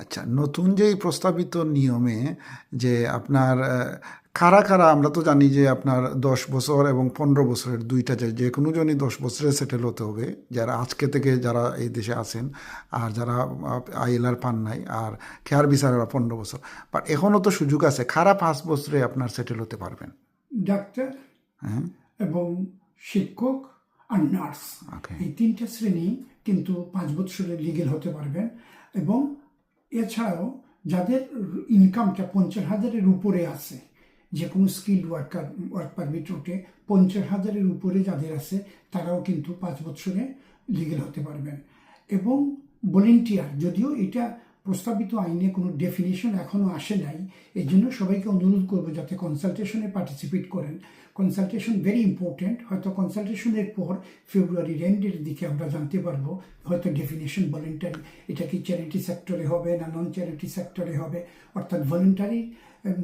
আচ্ছা নতুন যে প্রস্তাবিত নিয়মে যে আপনার কারা কারা আমরা তো জানি যে আপনার দশ বছর এবং পনেরো বছরের দুইটা যে যে কোনো জনই দশ বছরে সেটেল হতে হবে। যারা আজকে থেকে যারা এই দেশে আছেন আর যারা আইএলআর পান নাই আর কেয়ার বিচারেরা পনেরো বছর। বাট এখনও তো সুযোগ আছে কারা পাঁচ বছরে আপনার সেটেল হতে পারবেন? ডাক্তার হ্যাঁ। এবং শিক্ষক আর নার্স। এই তিনটা শ্রেণি কিন্তু পাঁচ বছরের লিগেল হতে পারবেন এবং এছাড়াও যাদের ইনকামটা পঞ্চাশ হাজারের উপরে আছে যে কোনো স্কিল ওয়ার্কার ওয়ার্ক পারমিট রুটে পঞ্চাশ হাজারের উপরে যাদের আছে, তারাও কিন্তু পাঁচ বছরে লিগেল হতে পারবেন। এবং ভলেন্টিয়ার যদিও এটা প্রস্তাবিত আইনে কোনো ডেফিনেশন এখনও আসে নাই। এই জন্য সবাইকে অনুরোধ করব যাতে কনসালটেশনে পার্টিসিপেট করেন। কনসালটেশন ভেরি ইম্পর্ট্যান্ট হয়তো কনসালটেশনের পর ফেব্রুয়ারির এন্ডের দিকে আমরা জানতে পারব, হয়তো ডেফিনেশন ভলেন্টারি এটা কি চ্যারিটি সেক্টরে হবে না নন চ্যারিটি সেক্টরে হবে? অর্থাৎ ভলেন্টারি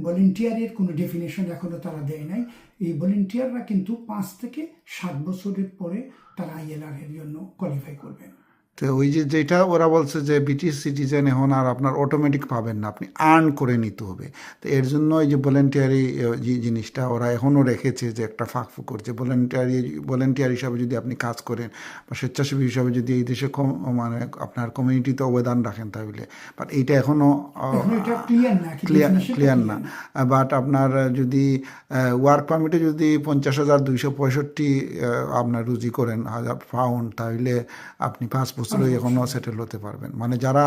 ভলেন্টিয়ারের কোনো ডেফিনেশন এখনও তারা দেয় নাই। এই ভলেন্টিয়াররা কিন্তু পাঁচ থেকে সাত বছরের পরে তারা আইএলআর এর জন্য কোয়ালিফাই করবেন। তো ওই যে যেটা ওরা বলছে যে ব্রিটিশ সিটিজেন এখন আর আপনার অটোমেটিক পাবেন না আপনি আর্ন করে নিতে হবে। তো এর জন্য এই যে ভলেন্টিয়ারি যে জিনিসটা ওরা এখনও রেখেছে যে একটা ফাঁক ফুক করছে ভলেন্টিয়ারি ভলেন্টিয়ার হিসাবে যদি আপনি কাজ করেন বা স্বেচ্ছাসেবী হিসাবে যদি এই দেশে কম- মানে আপনার কমিউনিটিতে অবদান রাখেন তাহলে। বাট এইটা এখনও ক্লিয়ার না ক্লিয়ার ক্লিয়ার না। বাট আপনার যদি ওয়ার্ক পারমিটে যদি পঞ্চাশ হাজার দুইশো পঁয়ষট্টি আপনার রুজি করেন হাজার পাউন্ড তাহলে আপনি পাঁচ বছরে এখনও সেটেল হতে পারবেন। মানে যারা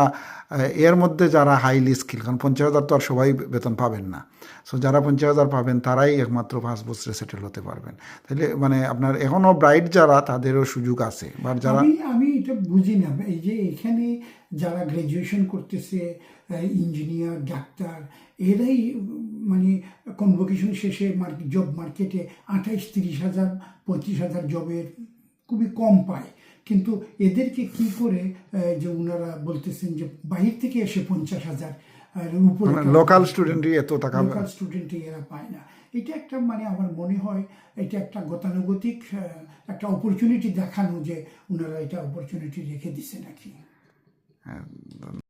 এর মধ্যে যারা হাইলি স্কিল কারণ পঞ্চাশ হাজার তো আর সবাই বেতন পাবেন না। সো যারা পঞ্চাশ হাজার পাবেন, তারাই একমাত্র পাঁচ বছরে সেটেল হতে পারবেন। তাহলে মানে আপনার এখনও ব্রাইট যারা, তাদেরও সুযোগ আছে। বা যারা আমি এটা বুঝি না এই যে এখানে যারা গ্রাজুয়েশন করতেছে ইঞ্জিনিয়ার ডাক্তার এরাই মানে কনভোকেশন শেষে জব মার্কেটে আঠাইশ, তিরিশ হাজার পঁয়ত্রিশ হাজার জবের খুবই কম পায়। কিন্তু এদেরকে কি করে যে ওনারা বলতেছেন যে বাহির থেকে এসে পঞ্চাশ হাজার উপরে লোকাল স্টুডেন্টই এত টাকা লোকাল স্টুডেন্ট এরা পায় না। এটা একটা মানে আমার মনে হয় এটা একটা গতানুগতিক একটা অপরচুনিটি দেখানো যে ওনারা এটা অপরচুনিটি রেখে দিছে নাকি।